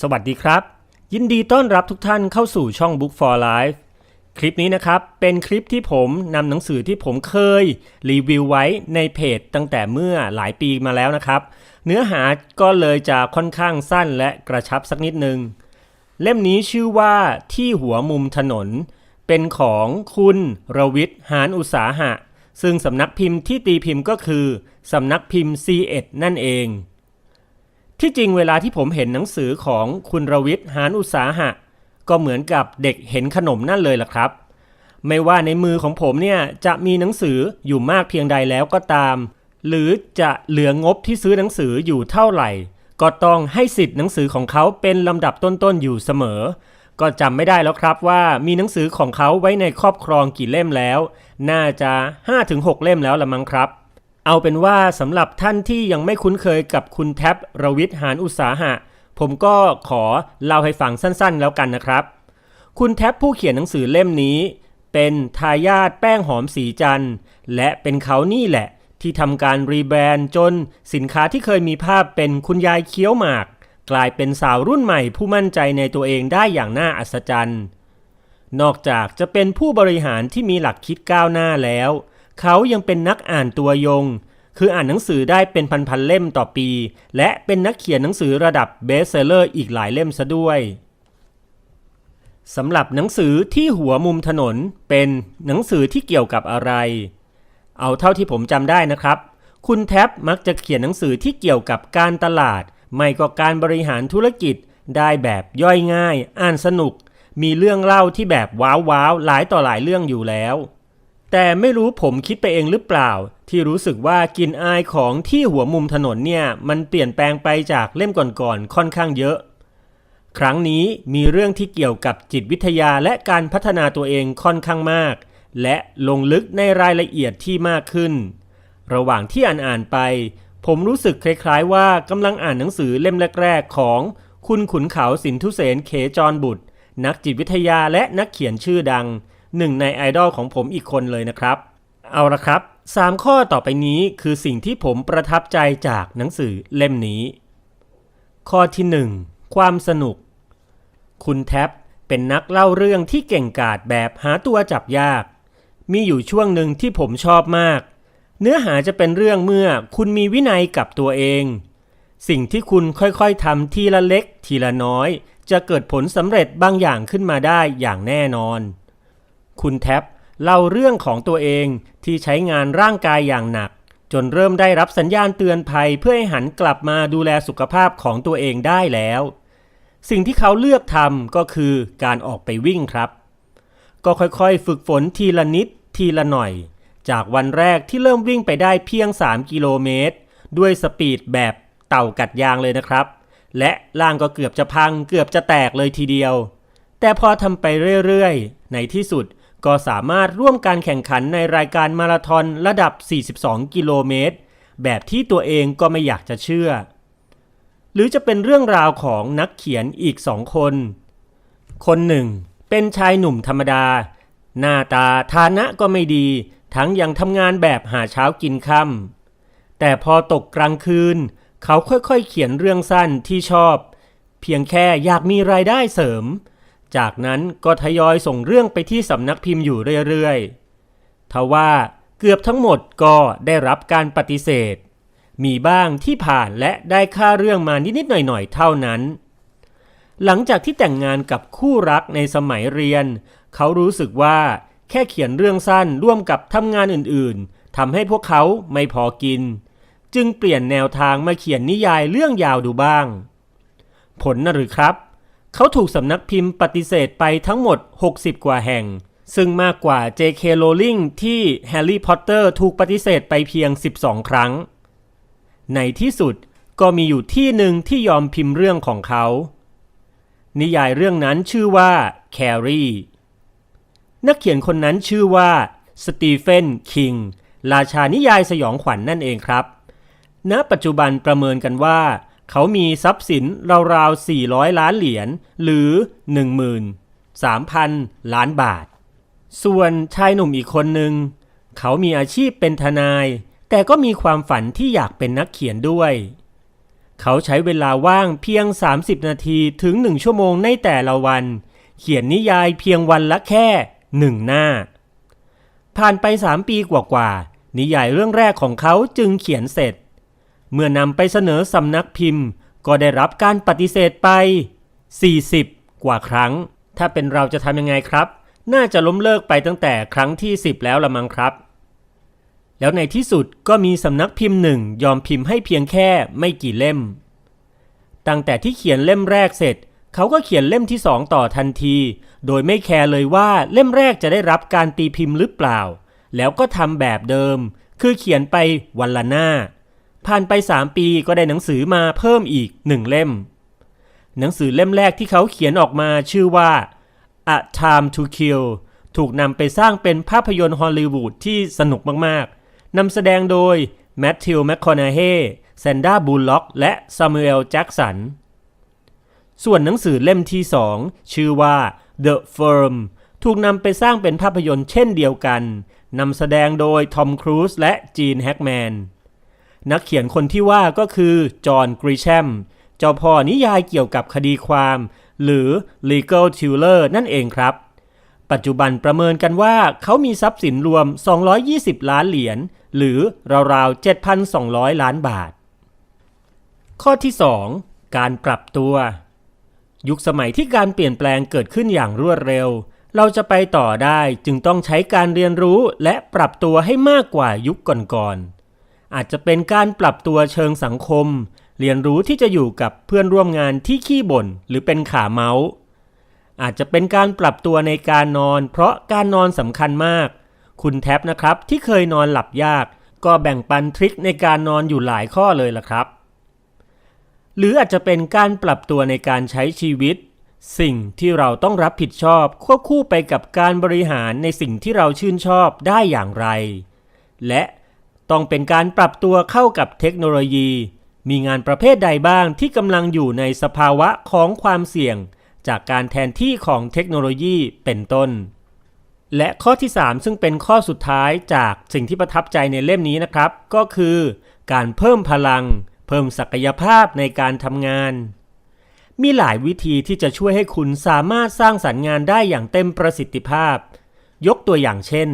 สวัสดีครับ ยินดีต้อนรับทุกท่านเข้าสู่ช่อง Book for Life คลิปนี้นะครับ เป็นคลิปที่ผมนำหนังสือที่ผมเคยรีวิวไว้ในเพจตั้งแต่เมื่อหลายปีมาแล้วนะครับ เนื้อหาก็เลยจะค่อนข้างสั้นและกระชับสักนิดนึง เล่มนี้ชื่อว่าที่หัวมุมถนน เป็นของคุณรวิทย์หานอุตสาหะ ซึ่งสำนักพิมพ์ที่ตีพิมพ์ก็คือสำนักพิมพ์ C1 นั่นเอง ที่จริงเวลาที่ผมเห็นหนังสือของคุณรวิทย์หานอุตสาหะ ก็เหมือนกับเด็กเห็นขนมนั่นเลยล่ะครับ ไม่ว่าในมือของผมเนี่ยจะมีหนังสืออยู่มากเพียงใดแล้วก็ตาม หรือจะเหลืองบที่ซื้อหนังสืออยู่เท่าไหร่ ก็ต้องให้สิทธิ์หนังสือของเขาเป็นลำดับต้นๆอยู่เสมอ ก็จำไม่ได้แล้วครับว่ามีหนังสือของเขาไว้ในครอบครองกี่เล่มแล้ว น่าจะ 5-6 เล่มแล้วละมั้งครับ เอาเป็นว่าสำหรับท่านที่ยังไม่คุ้นเคยกับคุณแท็บรวิทย์หานอุตสาหะ ผมก็ขอเล่าให้ฟังสั้นๆแล้วกันนะครับ คุณแท็บผู้เขียนหนังสือเล่มนี้ เป็นทายาทแป้งหอมสีจันและเป็นเขานี่แหละ ที่ทำการรีแบรนด์จนสินค้าที่เคยมีภาพเป็นคุณยายเคี้ยวหมาก กลายเป็นสาวรุ่นใหม่ผู้มั่นใจในตัวเองได้อย่างน่าอัศจรรย์ นอกจากจะเป็นผู้บริหารที่มีหลักคิดก้าวหน้าแล้ว เขายังเป็นนักอ่านตัวยง คืออ่านหนังสือได้เป็นพันๆเล่มต่อปี และเป็นนักเขียนหนังสือระดับเบสเซอร์อีกหลายเล่มซะด้วยสำหรับหนังสือที่หัวมุมถนนเป็นหนังสือที่เกี่ยวกับอะไร เอาเท่าที่ผมจำได้นะครับ คุณแท็บมักจะเขียนหนังสือที่เกี่ยวกับการตลาด ไม่ก็การบริหารธุรกิจ ได้แบบย่อยง่าย อ่านสนุก มีเรื่องเล่าที่แบบว้าวๆหลายต่อหลายเรื่องอยู่แล้ว แต่ไม่รู้ผมคิดไปเองหรือเปล่า ที่รู้สึกว่ากลินอายของที่หัวมุมถนนเนี่ยมันเปลี่ยนแปลงไปจากเล่มก่อนๆค่อนข้างเยอะ ครั้งนี้มีเรื่องที่เกี่ยวกับจิตวิทยาและการพัฒนาตัวเองค่อนข้างมาก และลงลึกในรายละเอียดที่มากขึ้น ระหว่างที่อ่านๆไป ผมรู้สึกคล้ายๆ ว่ากำลังอ่านหนังสือเล่มแรกๆ ของคุณขุนเขาสินทุเสนเขจรบุตร นักจิตวิทยาและนักเขียนชื่อดัง หนึ่งในไอดอลของผมอีกคนเลยนะครับ เอาละครับ 3 ข้อต่อไปนี้คือสิ่งที่ผมประทับใจจากหนังสือเล่มนี้ ข้อที่ 1 ความสนุก คุณแท็บเป็นนักเล่าเรื่องที่เก่งกาจแบบหาตัวจับยาก มีอยู่ช่วงหนึ่งที่ผมชอบมาก เนื้อหาจะเป็นเรื่องเมื่อคุณมีวินัยกับตัวเอง สิ่งที่คุณค่อยๆทำทีละเล็กทีละน้อย จะเกิดผลสำเร็จบางอย่างขึ้นมาได้อย่างแน่นอน คุณแท็บเล่าเรื่องของตัวเองที่ใช้งานร่างกายอย่างหนัก จนเริ่มได้รับสัญญาณเตือนภัยเพื่อให้หันกลับมาดูแลสุขภาพของตัวเองได้แล้ว สิ่งที่เขาเลือกทำก็คือการออกไปวิ่งครับ ก็ค่อยๆ ฝึกฝนทีละนิดทีละหน่อย จากวันแรกที่เริ่มวิ่งไปได้เพียง 3 กิโลเมตร ด้วยสปีดแบบเต่ากัดยางเลยนะครับ และล่างก็เกือบจะพังเกือบจะแตกเลยทีเดียว แต่พอทำไปเรื่อยๆ ในที่สุด ก็สามารถร่วมการแข่งขันในรายการมาราธอนระดับ 42 กิโลเมตร แบบที่ตัวเองก็ไม่อยากจะเชื่อ หรือจะเป็นเรื่องราวของนักเขียนอีกสองคน คนหนึ่ง เป็นชายหนุ่มธรรมดา หน้าตาฐานะก็ไม่ดี ทั้งยังทำงานแบบหาเช้ากินค่ำแต่พอตกกลางคืน เขาค่อยๆเขียนเรื่องสั้นที่ชอบ เพียงแค่อยากมีรายได้เสริม จากนั้นก็ทยอยส่งเรื่องไปที่สำนักพิมพ์อยู่เรื่อยๆทว่าเกือบทั้งหมดก็ได้รับการปฏิเสธ มีบ้างที่ผ่านและได้ค่าเรื่องมานิดๆหน่อยๆเท่านั้น หลังจากที่แต่งงานกับคู่รักในสมัยเรียน เขารู้สึกว่าแค่เขียนเรื่องสั้นร่วมกับทำงานอื่นๆทำให้พวกเขาไม่พอกิน จึงเปลี่ยนแนวทางมาเขียนนิยายเรื่องยาวดูบ้าง ผลน่ะหรือครับ เขาถูกสำนักพิมพ์ปฏิเสธไปทั้งหมด 60 กว่าแห่ง ซึ่งมากกว่า J.K. Rowling ที่ Harry Potter ถูกปฏิเสธไปเพียง 12 ครั้ง ในที่สุดก็มีอยู่ที่หนึ่งที่ยอมพิมพ์เรื่องของเขา นิยายเรื่องนั้นชื่อว่า Carrie นักเขียนคนนั้นชื่อว่าสตีเฟนคิงราชานิยายสยองขวัญนนั่นเองครับ ณ ปัจจุบันประเมินกันว่า เขามีทรัพย์สินราวๆ 400 ล้านเหรียญหรือ 13,000 ล้านบาท ส่วนชายหนุ่มอีกคนหนึ่ง เขามีอาชีพเป็นทนาย แต่ก็มีความฝันที่อยากเป็นนักเขียนด้วย เขาใช้เวลาว่างเพียง 30 นาทีถึง 1 ชั่วโมงในแต่ละวัน เขียนนิยายเพียงวันละแค่หนึ่งหน้า ผ่านไป 3 ปีกว่าๆนิยายเรื่องแรกของเขาจึงเขียนเสร็จ เมื่อนำไปเสนอสำนักพิมพ์ ก็ได้รับการปฏิเสธไป 40 กว่าครั้ง ถ้าเป็นเราจะทำยังไงครับ น่าจะล้มเลิกไปตั้งแต่ครั้งที่ 10 แล้วละมั้งครับ แล้วในที่สุดก็มีสำนักพิมพ์หนึ่งยอมพิมพ์ให้เพียงแค่ไม่กี่เล่ม ตั้งแต่ที่เขียนเล่มแรกเสร็จ เขาก็เขียนเล่มที่สองต่อทันที โดยไม่แคร์เลยว่าเล่มแรกจะได้รับการตีพิมพ์หรือเปล่า แล้วก็ทำแบบเดิม คือเขียนไปวันละหน้า ผ่านไป 3 ปีก็ได้หนังสือมาเพิ่มอีกหนึ่งเล่ม หนังสือเล่มแรกที่เขาเขียนออกมาชื่อว่า A Time to Kill ถูกนำไปสร้างเป็นภาพยนตร์ฮอลลีวูดที่สนุกมากๆนำแสดงโดยแมทธิวแมคคอนเฮแซนดาบูลล็อก และซามูเอลแจ็กสัน ส่วนหนังสือเล่มที่ 2 ชื่อว่า The Firm ถูกนำไปสร้างเป็นภาพยนตร์เช่นเดียวกันนำแสดงโดยทอมครูซและจีนแฮกแมน นักเขียนคนที่ว่าก็คือจอห์นกรีแชมเจ้าพ่อนิยายเกี่ยวกับคดีความ หรือ legal thriller นั่นเองครับ ปัจจุบันประเมินกันว่าเขามีทรัพย์สินรวม 220 ล้านเหรียญหรือราวๆ 7,200 ล้านบาท ข้อที่ 2 การปรับตัว ยุคสมัยที่การเปลี่ยนแปลงเกิดขึ้นอย่างรวดเร็ว เราจะไปต่อได้จึงต้องใช้การเรียนรู้และปรับตัวให้มากกว่ายุคก่อนๆ อาจจะเป็นการปรับตัวเชิงสังคม เรียนรู้ที่จะอยู่กับเพื่อนร่วมงานที่ขี้บ่นหรือเป็นขาเมาส์อาจจะเป็นการปรับตัวในการนอน เพราะการนอนสำคัญมาก คุณแท็บนะครับที่เคยนอนหลับยาก ก็แบ่งปันทริคในการนอนอยู่หลายข้อเลยล่ะครับ หรืออาจจะเป็นการปรับตัวในการใช้ชีวิต สิ่งที่เราต้องรับผิดชอบควบคู่ไปกับการบริหารในสิ่งที่เราชื่นชอบได้อย่างไร และ ต้องเป็นการปรับตัวเข้ากับเทคโนโลยี มีงานประเภทใดบ้างที่กำลังอยู่ในสภาวะของความเสี่ยง จากการแทนที่ของเทคโนโลยีเป็นต้น และข้อที่ 3 ซึ่งเป็นข้อสุดท้ายจากสิ่งที่ประทับใจในเล่มนี้นะครับ ก็คือ การเพิ่มพลัง เพิ่มศักยภาพในการทำงาน มีหลายวิธีที่จะช่วยให้คุณสามารถสร้างสรรค์งานได้อย่างเต็มประสิทธิภาพ ยกตัวอย่างเช่น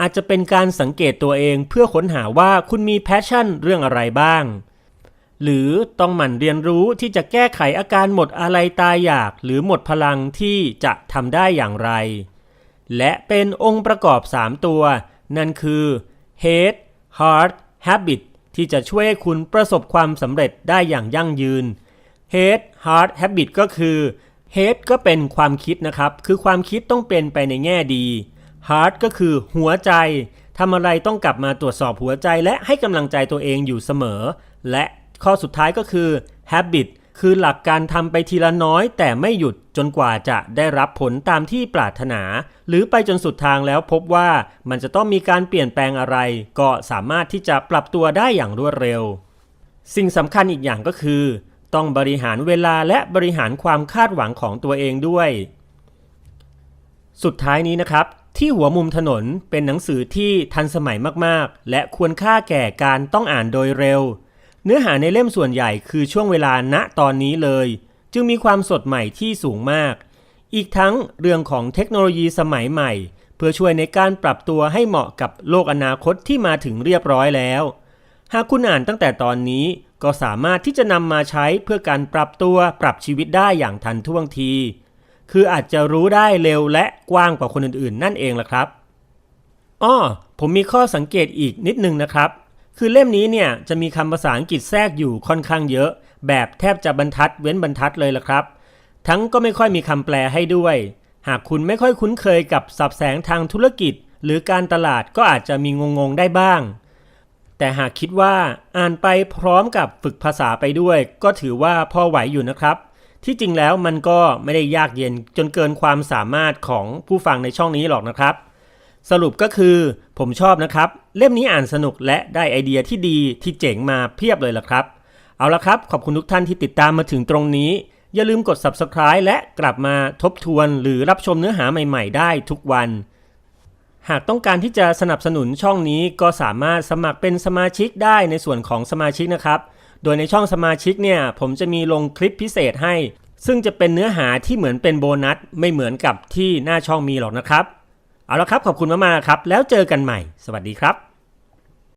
อาจจะเป็นการสังเกตตัวเองเพื่อค้นหาว่าคุณมีแพชชั่นเรื่องอะไรบ้าง หรือต้องหมั่นเรียนรู้ที่จะแก้ไขอาการหมดอะไรตายอยาก หรือหมดพลังที่จะทำได้อย่างไร และเป็นองค์ประกอบ 3 ตัว นั่นคือ Head Heart Habit ที่จะช่วยให้คุณประสบความสำเร็จได้อย่างยั่งยืน Head Heart Habit ก็คือ Head ก็เป็นความคิดนะครับ คือความคิดต้องเป็นไปในแง่ดี Heart ก็คือหัวใจทำอะไรต้องกลับมาตรวจสอบหัวใจ และให้กำลังใจตัวเองอยู่เสมอ และข้อสุดท้ายก็คือ Habit คือหลักการทำไปทีละน้อยแต่ไม่หยุดจนกว่าจะได้รับผลตามที่ปรารถนา หรือไปจนสุดทางแล้วพบว่ามันจะต้องมีการเปลี่ยนแปลงอะไร ก็สามารถที่จะปรับตัวได้อย่างรวดเร็ว สิ่งสำคัญอีกอย่างก็คือ ต้องบริหารเวลาและบริหารความคาดหวังของตัวเองด้วย สุดท้ายนี้นะครับ ที่หัวมุมถนนเป็นหนังสือที่ทันสมัยมากๆ และควรค่าแก่การต้องอ่านโดยเร็ว เนื้อหาในเล่มส่วนใหญ่คือช่วงเวลาณตอนนี้เลย จึงมีความสดใหม่ที่สูงมาก อีกทั้งเรื่องของเทคโนโลยีสมัยใหม่ เพื่อช่วยในการปรับตัวให้เหมาะกับโลกอนาคตที่มาถึงเรียบร้อยแล้ว หากคุณอ่านตั้งแต่ตอนนี้ก็สามารถที่จะนำมาใช้เพื่อการปรับตัวปรับชีวิตได้อย่างทันท่วงที คืออาจจะรู้ได้เร็วและกว้างกว่าคนอื่นๆ นั่นเองล่ะครับอ้อผมมีข้อสังเกตอีกนิดนึงนะครับ คือเล่มนี้เนี่ยจะมีคำภาษาอังกฤษแทรกอยู่ค่อนข้างเยอะ แบบแทบจะบรรทัดเว้นบรรทัดเลยล่ะครับ ทั้งก็ไม่ค่อยมีคำแปลให้ด้วย หากคุณไม่ค่อยคุ้นเคยกับสับแสงทางธุรกิจ หรือการตลาดก็อาจจะมีงงๆได้บ้าง แต่หากคิดว่าอ่านไปพร้อมกับฝึกภาษาไปด้วย ก็ถือว่าพอไหวอยู่นะครับ ที่จริงแล้วมันก็ไม่ได้ยากเย็นจนเกินความสามารถของผู้ฟังในช่องนี้หรอกนะครับ สรุปก็คือผมชอบนะครับ เล่มนี้อ่านสนุกและได้ไอเดียที่ดีที่เจ๋งมาเพียบเลยล่ะครับ เอาละครับ ขอบคุณทุกท่านที่ติดตามมาถึงตรงนี้ อย่าลืมกด subscribe และกลับมาทบทวนหรือรับชมเนื้อหาใหม่ ๆ ได้ทุกวันหากต้องการที่จะสนับสนุนช่องนี้ก็สามารถสมัครเป็นสมาชิกได้ในส่วนของสมาชิกนะครับ โดยในช่องสมาชิกเนี่ยผมจะมีลงคลิปพิเศษให้ ซึ่งจะเป็นเนื้อหาที่เหมือนเป็นโบนัสไม่เหมือนกับที่หน้าช่องมีหรอกนะครับ เอาละครับขอบคุณมากๆครับ แล้วเจอกันใหม่ สวัสดีครับ